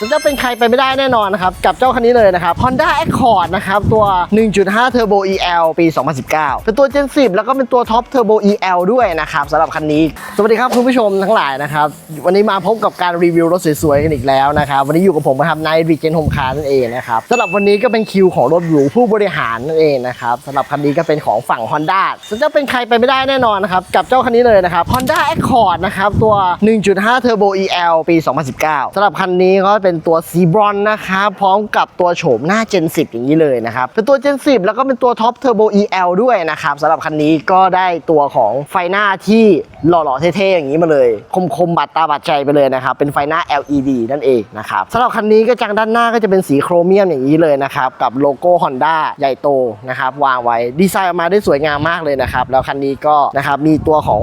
จะเป็นใครไปไม่ได้แน่นอนนะครับ กับเจ้าคันนี้เลยนะครับ Honda Accord นะครับ ตัว 1.5 Turbo EL ปี 2019 เป็นตัว Gen 10 แล้วก็เป็นตัว Top Turbo EL ด้วยนะครับสำหรับคันนี้ สวัสดีครับคุณผู้ชมทั้งหลายนะครับ วันนี้มาพบกับการรีวิวรถสวยๆกันอีกแล้วนะครับ วันนี้อยู่กับผมนะครับในรีเจนโฮมคาร์นั่นเองนะครับสำหรับวันนี้ก็เป็นคิวของรถหรูผู้บริหารนั่นเองนะครับสำหรับคันนี้ก็เป็นของฝั่ง Honda จะเป็นใครไปไม่ได้แน่นอนนะครับกับเจ้าคันนี้เลยนะครับ Honda Accord นะครับตัว 1.5 Turbo EL ปี 2019สำหรับคันนี้ก็เป็นตัวสีบรอนนะครับพร้อมกับตัวโฉมหน้า Gen 10 อย่างนี้เลยนะครับ เป็นตัว Gen 10 แล้วก็เป็นตัวท็อปเทอร์โบ EL ด้วยนะครับสำหรับคันนี้ก็ได้ตัวของไฟหน้าที่ หล่อๆเท่ๆอย่างนี้มาเลย คมๆบัดตาบัดใจไปเลยนะครับ เป็นไฟหน้า LED นั่นเองนะครับสำหรับคันนี้ก็จังด้านหน้าก็จะเป็นสีโครเมียมอย่างนี้เลยนะครับ กับโลโก้ Honda ใหญ่โตนะครับ วางไว้ดีไซน์ออกมาได้สวยงามมากเลยนะครับ แล้วคันนี้ก็นะครับมีตัวของ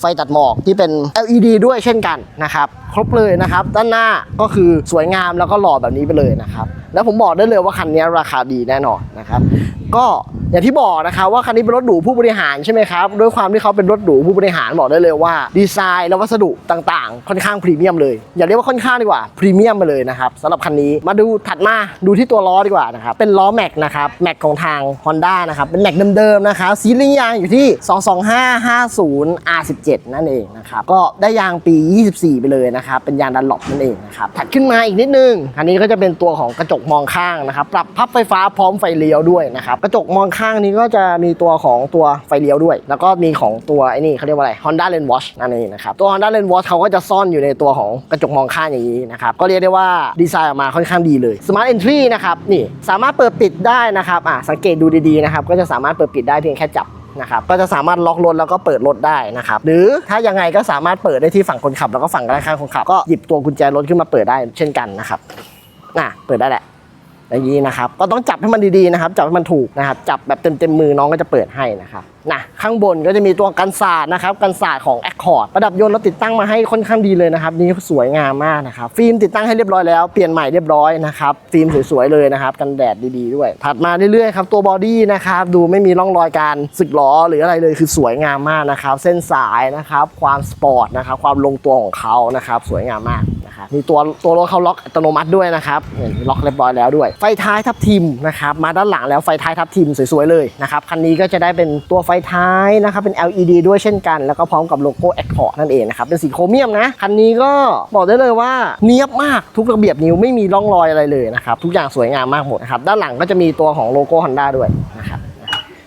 ไฟตัดหมอกที่เป็น LED ด้วยเช่นกันนะครับ ครบเลยนะครับ ด้านหน้าก็คือสวยงามแล้วก็หล่อแบบนี้ไปเลยนะครับ แล้วผมบอกได้เลยว่าคันนี้ราคาดีแน่นอนนะครับก็อย่างที่บอกนะครับว่าคันนี้เป็นรถหรูผู้บริหารใช่ไหมครับด้วยความที่เขาเป็นรถหรูผู้บริหารบอกได้เลยว่า ดีไซน์และวัสดุต่างๆ ค่อนข้างพรีเมียมเลยอย่าเรียกว่าค่อนข้างดีกว่าพรีเมียมไปเลยนะครับสำหรับคันนี้มาดูถัดมาดูที่ตัวล้อดีกว่านะครับเป็นล้อแม็กนะครับแม็กของทาง Honda นะครับเป็นแม็กเดิมๆนะครับซีรีส์ยางอยู่ที่ 22550 R17 นั่นเองนะครับก็ได้ยางปี 24 ไปเลยนะครับเป็นยางดันหลบนั่นเองนะครับถัดขึ้นมาอีกนิดนึงอันนี้ก็จะเป็นตัวของกระจกมองข้างนะครับ ปรับพับไฟฟ้าพร้อมไฟเลี้ยวด้วยนะครับ กระจกมองข้างนี้ก็จะมีตัวของตัวไฟเลี้ยวด้วย แล้วก็มีของตัวไอ้นี่เขาเรียกว่าอะไร Honda Lane Watch นั่นเองนะครับ ตัว Honda Lane Watch เขาก็จะซ่อนอยู่ในตัวของกระจกมองข้างอย่างนี้นะครับ ก็เรียกได้ว่าดีไซน์ออกมาค่อนข้างดีเลย Smart Entry นะครับ นี่สามารถเปิดปิดได้นะครับอะสังเกตดูดีๆนะครับ ก็จะสามารถเปิดปิดได้เพียงแค่จับนะครับก็จะสามารถล็อกรถแล้วก็เปิดรถได้นะครับหรือถ้ายังไงก็สามารถเปิดได้ที่ฝั่งคนขับ แล้วก็ฝั่งด้านข้างคนขับก็หยิบตัวกุญแจรถขึ้นมาเปิดได้เช่นกันนะครับ น่ะเปิดได้แหละอย่างนี้นะครับ ก็ต้องจับให้มันดีๆนะครับ จับให้มันถูกนะครับ จับแบบเต็มๆมือน้องก็จะเปิดให้นะครับนะข้างบนก็จะมีตัวกันศาสตร์นะครับกันศาสตร์ของ Accord ประดับยนต์เราติดตั้งมาให้ค่อนข้างดีเลยนะครับ นี่สวยงามมากนะครับ ฟิล์มติดตั้งให้เรียบร้อยแล้ว เปลี่ยนใหม่เรียบร้อยนะครับ ฟิล์มสวยๆเลยนะครับ กันแดดดีๆด้วย ถัดมาเรื่อยๆครับตัวบอดี้นะครับ ดูไม่มีร่องรอยการสึกหรอหรืออะไรเลยคือสวยงามมากนะครับ เส้นสายนะครับ ความสปอร์ตนะครับ ความลงตัวของเขานะครับ สวยงามมาก นะครับมีตัวตัวรถเขาล็อกอัตโนมัติด้วยนะครับเห็นล็อกเรียบร้อยแล้วด้วย ไฟท้ายทับทิมนะครับมาด้านหลังแล้วไฟท้ายทับทิมสวยๆเลยนะครับคันนี้ก็จะได้เป็นตัวไฟท้ายนะครับเป็น LED ด้วยเช่นกัน แล้วก็พร้อมกับโลโก้ Accord นั่นเองนะครับเป็นสีโครเมียมนะคันนี้ก็บอกได้เลยว่าเนียบมากทุกระเบียบนิ้วไม่มีร่องรอยอะไรเลยนะครับทุกอย่างสวยงามมากหมดนะครับด้านหลังก็จะมีตัวของโลโก้ Honda ด้วยนะครับ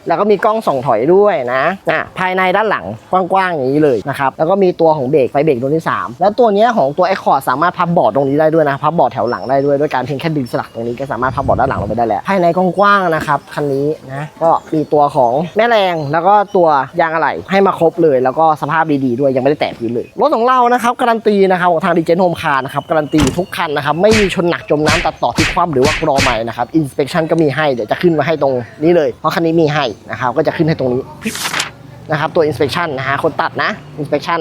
แล้วก็มีกล้องส่องถอยด้วยนะอะภายในด้านหลังกว้างๆอย่างนี้เลยนะครับแล้วก็มีตัวของเบรกไฟเบรกตัวที่ 3 แล้วตัวนี้ของตัว Accord สามารถพับบอร์ดตรงนี้ได้ด้วยนะพับบอร์ดแถวหลังได้ด้วยด้วยการเพียงแค่ดึงสลักตรงนี้ก็สามารถพับบอร์ดด้านหลังลงไปได้แล้วภายในกว้างๆนะครับคันนี้นะก็มีตัวของแม่แรงแล้วก็ตัวยางอะไหล่ให้มาครบเลย แล้วก็สภาพดีๆด้วยยังไม่ได้แตะพื้นเลยรถของเรานะครับการันตีนะครับของทางดีเจนโฮมคาร์นะครับการันตีทุกคันนะครับไม่มีชนหนักจมน้ำตัดต่อที่คว่ำหรือว่ากรอใหม่นะครับอินสเปคชั่นก็มีให้เดี๋ยวจะขึ้นมาให้ตรงนี้เลยเพราะคันนี้มีให้นะครับก็จะขึ้นให้ตรงนี้นะครับตัว inspection นะฮะคนตัดนะ inspection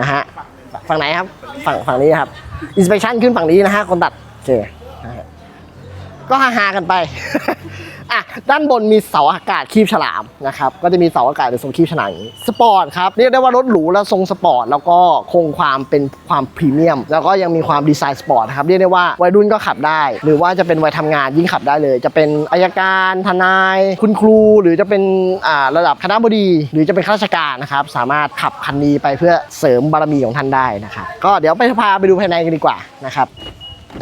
นะฮะฝั่งไหนครับฝั่งฝั่งนี้ครับ inspection ขึ้นฝั่งนี้นะฮะคนตัดโอเคนะฮะก็ฮาๆกันไป อะด้านบนมีเสาอากาศคีบฉลามนะครับก็จะมีเสาอากาศเป็นทรงคีบฉลามสปอร์ตครับเรียกได้ว่ารถหรูแล้วทรงสปอร์ตแล้วก็คงความเป็นความพรีเมียม แล้วก็ยังมีความดีไซน์สปอร์ตครับเรียกได้ว่าวัยรุ่นก็ขับได้ หรือว่าจะเป็นวัยทำงานยิ่งขับได้เลย จะเป็นอายการทนาย คุณครู หรือจะเป็นอ่าระดับคณะบดี หรือจะเป็นข้าราชการนะครับสามารถขับคันนี้ไปเพื่อเสริมบารมีของท่านได้นะครับก็เดี๋ยวไปพาไปดูภายในกันดีกว่านะครับ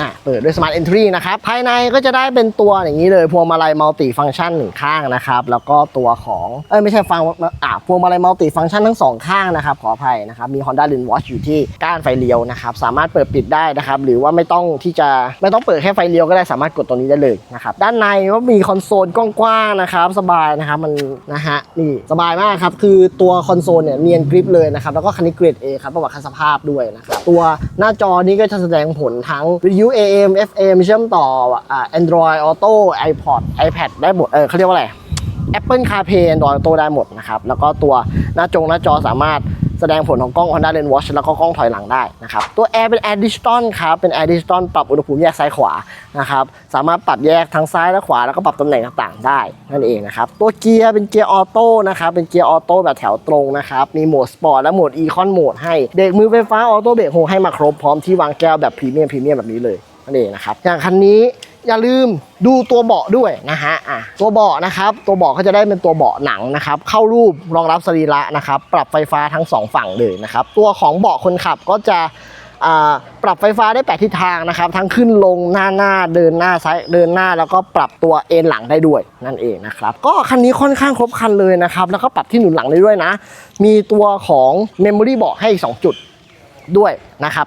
อะเปิดด้วย Smart Entry นะครับ ภายในก็จะได้เป็นตัวอย่างนี้เลยพวงมาลัยมัลติฟัง c t ชันหนึ่งข้างนะครับ แล้วก็ตัวของเอ้ยไม่ใช่ฟังอะพวงมาลัยมัลติฟัง c t ชันทั้งสองข้างนะครับขออภัยนะครับ มี Honda Lane Watch อยู่ที่ก้านไฟเลี้ยวนะครับ สามารถเปิดปิดได้นะครับ หรือว่าไม่ต้องที่จะไม่ต้องเปิดแค่ไฟเลี้ยวก็ได้สามารถกดตรงนี้ได้เลยนะครับ ด้านในก็มีคอนโซลกว้างๆนะครับสบายนะครับมันนะฮะนี่สบายมากครับคือตัวคอนโซลเนี่ยเนียนกริปเลยนะครับแล้วก็คันนี้เกรด A ครับประวัติคันสภาพด้วยนะครับตัวหน้าจอนี้ก็จะแสดงผลทั้งวิทยุ AM FM เชื่อมต่ออ่า Android Auto iPod iPad ได้หมด เออเขาเรียกว่าอะไร Apple CarPlay Android Auto ได้หมดนะครับ แล้วก็ตัวหน้าจงหน้าจอสามารถ แสดงผลของกล้อง Honda Lens Watch แล้วก็กล้องถอยหลังได้นะครับ ตัว Air เป็น Air Digital ครับ เป็น Air Digital ปรับอุณหภูมิแยกซ้ายขวานะครับ สามารถปรับแยกทั้งซ้ายและขวา แล้วก็ปรับตำแหน่งต่างๆ ได้นั่นเองนะครับ ตัวเกียร์เป็นเกียร์ออโต้นะครับ เป็นเกียร์ออโต้แบบแถวตรงนะครับ มีโหมดสปอร์ตและโหมดอีคอนโหมดให้ เบรกมือไฟฟ้าออโต้เบรกโฮให้มาครบพร้อมที่วางแก้วแบบพรีเมียมพรีเมียมแบบนี้เลยนั่นเองนะครับ อย่างคันนี้ อย่าลืมดูตัวเบาะด้วยนะฮะอะตัวเบาะนะครับ ตัวเบาะก็จะได้เป็นตัวเบาะหนังนะครับ เข้ารูปรองรับสรีระนะครับ ปรับไฟฟ้าทั้งสองฝั่งเลยนะครับ ตัวของเบาะคนขับก็จะปรับไฟฟ้าได้แปดทิศทางนะครับ ทั้งขึ้นลงหน้าหน้าเดินหน้าซ้ายเดินหน้าแล้วก็ปรับตัวเอ็นหลังได้ด้วยนั่นเองนะครับ ก็คันนี้ค่อนข้างครบคันเลยนะครับ แล้วก็ปรับที่หนุนหลังได้ด้วยนะ มีตัวของ Memory เบาะให้อีกสองจุดด้วยนะครับ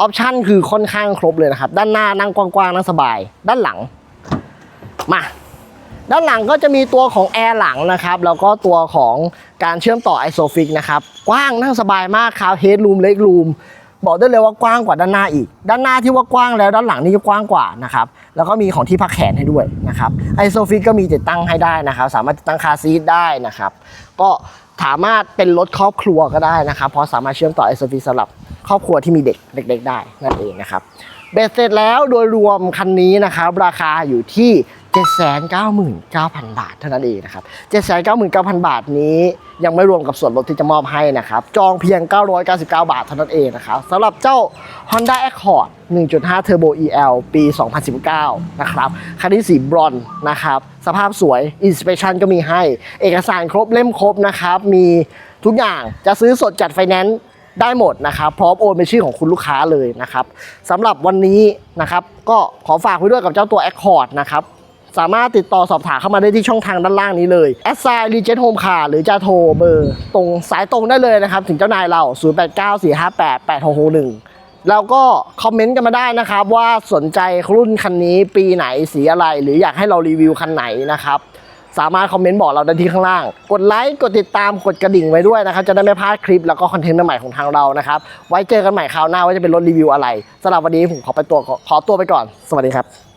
ออปชันคือค่อนข้างครบเลยนะครับ ด้านหน้านั่งกว้างๆนั่งสบาย ด้านหลัง มาด้านหลังก็จะมีตัวของแอร์หลังนะครับแล้วก็ตัวของการเชื่อมต่อไอโซฟิกนะครับกว้างนั่งสบายมากครับเฮดรูมเล็กรูมบอกได้เลยว่ากว้างกว่าด้านหน้าอีก ด้านหน้าที่ว่ากว้างแล้วด้านหลังนี่จะกว้างกว่านะครับแล้วก็มีของที่พักแขนให้ด้วยนะครับไอโซฟิกก็มีติดตั้งให้ได้นะครับ สามารถติดตั้งคาร์ซีทได้นะครับ ก็สามารถเป็นรถครอบครัวก็ได้นะครับเพราะสามารถเชื่อมต่อไอโซฟิกสำหรับ ครอบครัวที่มีเด็กเด็กๆได้นั่นเองนะครับเบ็ดเสร็จแล้วโดยรวมคันนี้นะครับราคาอยู่ที่ 799,000 บาทเท่านั้นเองนะครับ 799,000 บาทนี้ยังไม่รวมกับส่วนลดที่จะมอบให้นะครับ จองเพียง 999 บาทเท่านั้นเองนะครับสำหรับเจ้า Honda Accord 1.5 Turbo EL ปี 2019 นะครับ คันนี้สีบรอนซ์นะครับ สภาพสวย Inspection ก็มีให้ เอกสารครบเล่มครบนะครับ มีทุกอย่างจะซื้อสดจัดไฟแนนซ์ ได้หมดนะครับ พร้อมโอนเป็นชื่อของคุณลูกค้าเลยนะครับสำหรับวันนี้นะครับ ก็ขอฝากไว้ด้วยกับเจ้าตัว Accord นะครับสามารถติดต่อสอบถามเข้ามาได้ที่ช่องทางด้านล่างนี้เลยแอดไซน์รีเจนโฮมคาหรือจะโทรเบอร์ ตรงสายตรงได้เลยนะครับ ถึงเจ้านายเรา 0894588661 แล้วก็คอมเมนต์กันมาได้นะครับ ว่าสนใจรุ่นคันนี้ปีไหนสีอะไร หรืออยากให้เรารีวิวคันไหนนะครับ สามารถคอมเมนต์บอกเราได้ที่ข้างล่าง กดไลค์กดติดตามกดกระดิ่งไว้ด้วยนะครับจะได้ไม่พลาดคลิปแล้วก็คอนเทนต์ใหม่ของทางเรานะครับไว้เจอกันใหม่คราวหน้าว่าจะเป็นรถรีวิวอะไรสำหรับวันนี้ผมขอไปตัวขอตัวไปก่อน สวัสดีครับ